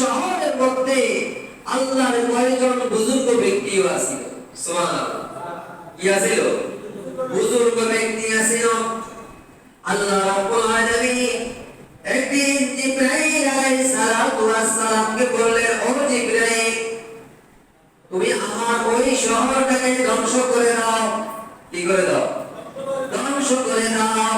শহরের মধ্যে আল্লাহর কয়েকজন বুজুর্গ ব্যক্তিও আছিল। কি বুজুর্গ ব্যক্তি আল্লাহ একদিন সালামকে বললেন, ও তুমি আমার ওই শহরটাকে ধ্বংস করে দাও। কি করে দাও? ধ্বংস করে দাও।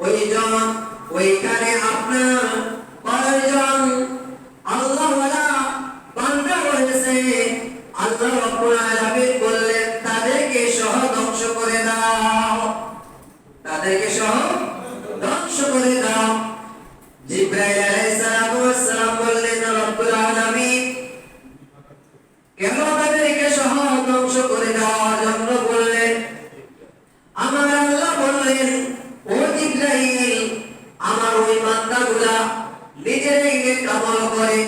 ওইজন ওইখানে আপনার ধ্বংস করে দাও। তাদেরকে সহ ধ্বংস কেন তাদেরকে সহ ধ্বংস করে দেওয়ার জন্য বললেন, আমার আল্লাহ বললেন ও জিব্রাইল আমার ওই বান্দাগুলা নিজেরাই নেক আমল করে,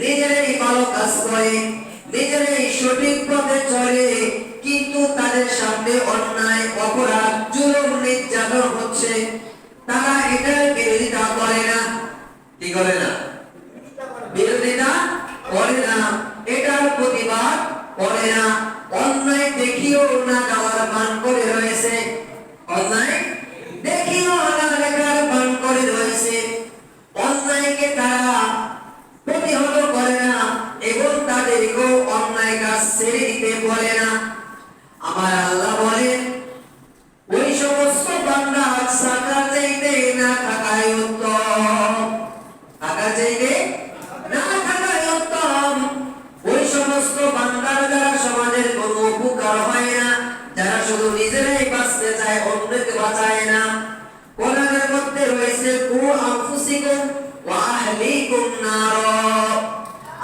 নিজেরাই ভালো কাজ করে, নিজেরাই সঠিক পথে চলে, কিন্তু তাদের সামনে অন্যায়, অপরাধ, জুলুম, নির্যাতন হচ্ছে। তারা এটার বিরোধিতা করে না। কি করে না? বিরোধিতা করে না। এটার প্রতিবাদ করে না। অন্যায় দেখিও না যাওয়ার মান করে রয়েছে। অন্যায় ছেড়ে দিতে বলে না। আমার আল্লাহ বলেন, ওই সমস্ত বান্দা সাকা চাইতে না থাকাই উত্তম। থাকা চাইতে না থাকাই উত্তম। ওই সমস্ত বান্দার যারা সমাজের কোনো উপকার হয় না। যারা শুধু নিজেরাই বাঁচতে চায়, অন্যকে বাঁচায় না। কোরআনের মধ্যে রয়েছে, কু আনফুসিকুম ওয়া নার।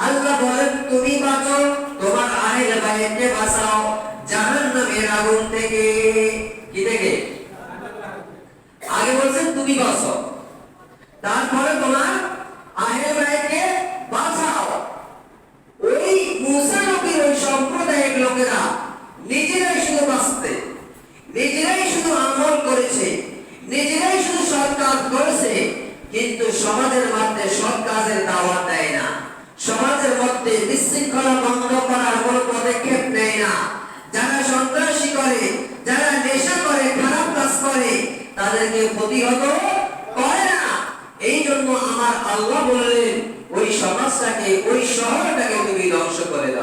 আল্লাহ বলেন, তুমি বাঁচো তোমার আহলে বাইতকে বাঁচাও? জাহান্নামের আগুন থেকে। কি থেকে? আগে বলছেন তুমি বাঁচো তারপরে তোমার আহলে বাইতকে বাঁচাও। ওই ওই সম্প্রদায়ের লোকেরা নিজেরাই শুধু বাঁচতে, নিজেরাই শুধু আমল করেছে, নিজেরাই শুধু সৎ কাজ করেছে, কিন্তু সমাজের মধ্যে সৎ কাজের দাওয়াত দেয় না। সমাজের মধ্যে বিশৃঙ্খলা বন্ধ করার কোনো পদক্ষেপ নেয় না যারা সন্ত্রাসী করে যারা নেশা করে খারাপ কাজ করে তাদেরকে প্রতিহত করে না। এই জন্য আমার আল্লাহ বললেন, ওই সমাজটাকে, ওই শহরটাকে তুমি ধ্বংস করে দাও।